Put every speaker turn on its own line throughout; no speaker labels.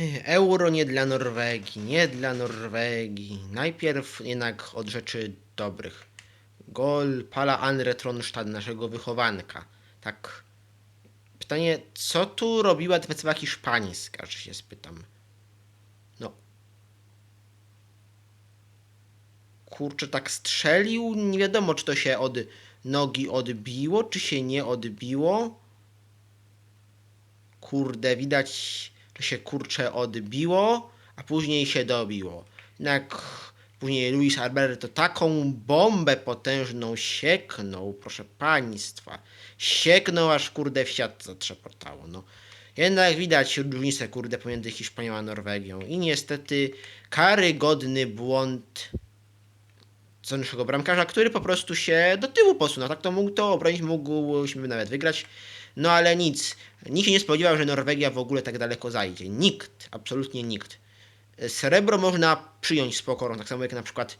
Euro nie dla Norwegii, nie dla Norwegii. Najpierw jednak od rzeczy dobrych. Gol Pala Andre Tronstad, naszego wychowanka. Tak. Pytanie, co tu robiła defensywa hiszpańska, że się spytam. No. Kurczę, tak strzelił. Nie wiadomo, czy to się od nogi odbiło, czy się nie odbiło. Kurde, widać, się kurcze odbiło, a później się dobiło. Jednak później Luis Alberto taką bombę potężną sieknął, proszę państwa. Sieknął, aż kurde w siatce trzepotało. No. Jednak widać różnicę kurde pomiędzy Hiszpanią a Norwegią. I niestety karygodny błąd co naszego bramkarza, który po prostu się do tyłu posunął. Tak to mógł to obronić, mógłśmy nawet wygrać. No ale nic. Nikt się nie spodziewał, że Norwegia w ogóle tak daleko zajdzie. Nikt, absolutnie nikt. Srebro można przyjąć z pokorą, tak samo jak na przykład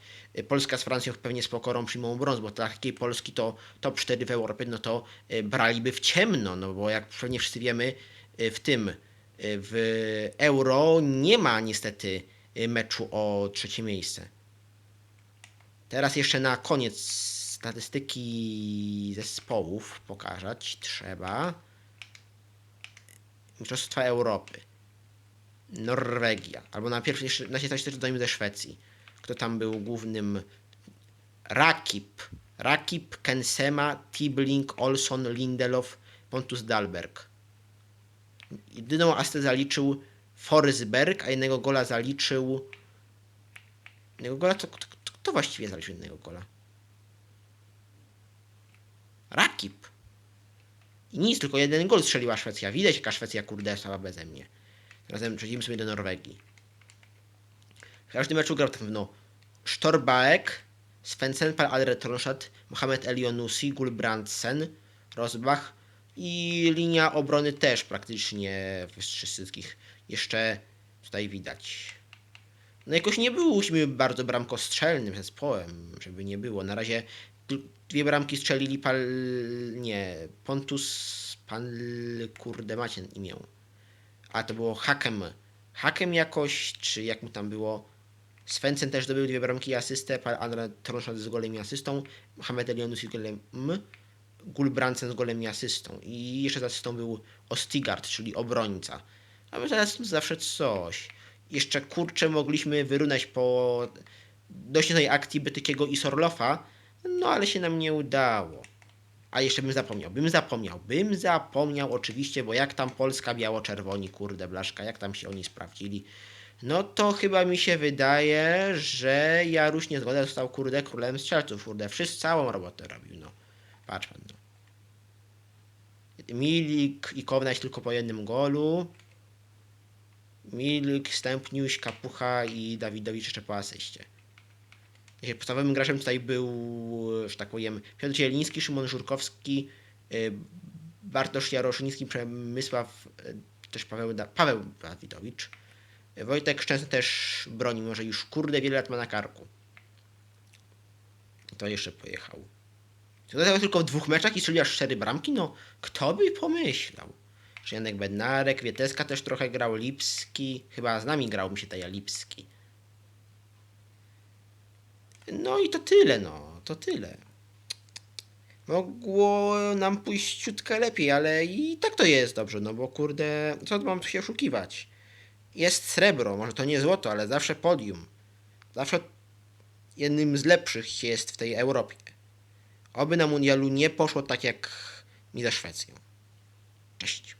Polska z Francją pewnie z pokorą przyjmą brąz, bo takiej Polski to top 4 w Europie, no to y, braliby w ciemno, no bo jak pewnie wszyscy wiemy, y, w tym, y, w Euro nie ma niestety meczu o trzecie miejsce. Teraz jeszcze na koniec statystyki zespołów pokazać trzeba. Mistrzostwa Europy. Norwegia. Albo na pierwszy, jeszcze- na się dodajmy ze Szwecji. Kto tam był głównym? Rakip. Rakip, Kensema, Tibling, Olson, Lindelof, Pontus Dalberg. Jedyną asystę zaliczył Forsberg, a jednego gola zaliczył... Jednego gola to, to, właściwie zaliczył jednego gola? Rakip. I nic, tylko jeden gol strzeliła Szwecja. Widać, jaka Szwecja kurde stała beze mnie. Razem przejdziemy sobie do Norwegii. W każdym meczu grał tak no Sztorbaek, Svensson, Adre Tronstad, Mohamed Elionusi, Gulbrandsen, Rosbach i linia obrony też praktycznie wszystkich jeszcze tutaj widać. No jakoś nie byliśmy bardzo bramkostrzelnym zespołem, żeby nie było. Na razie dwie bramki strzelili pal... nie, Pontus, pan kurde macie imię. A to było Hakem. Hakem jakoś, czy jak mu tam było. Svensson też zdobył dwie bramki i asystę. Pan Andra Tronszad z golem i asystą. Mohamed Elionus z golem. Gulbrandsen z golem i asystą. I jeszcze z asystą był Ostigard, czyli obrońca. A my teraz zawsze coś. Jeszcze kurczę mogliśmy wyrównać po dość tej akcji Bytykiego i Sorlofa. No ale się nam nie udało. A jeszcze bym zapomniał, bym zapomniał, bym zapomniał oczywiście, bo jak tam Polska biało-czerwoni, kurde blaszka, jak tam się oni sprawdzili. No to chyba mi się wydaje, że Jaruś Niezgoda został kurde królem strzelców, kurde, wszyscy całą robotę robił, no. Patrz pan, no. Milik i Kownać tylko po jednym golu. Milik, Stępniuś, Kapucha i Dawidowicz jeszcze po asyście. Podstawowym graczem tutaj był, że tak powiem, Piotr Zieliński, Szymon Żurkowski, y, Bartosz Jaroszyński, Przemysław, y, też Paweł, da, Paweł Dawidowicz. Wojtek Szczęsny też broni, może już kurde wiele lat ma na karku. To jeszcze pojechał. To tylko w dwóch meczach i strzelił aż cztery bramki? No, kto by pomyślał? Janek Bednarek, Wieteska też trochę grał, Lipski, chyba z nami grał mi się taj Lipski. No i to tyle, no, to tyle. Mogło nam pójść ciutkę lepiej, ale i tak to jest dobrze, no bo kurde, co mam tu się oszukiwać? Jest srebro, może to nie złoto, ale zawsze podium. Zawsze jednym z lepszych jest w tej Europie. Oby na mundialu nie poszło tak jak mi ze Szwecją. Cześć.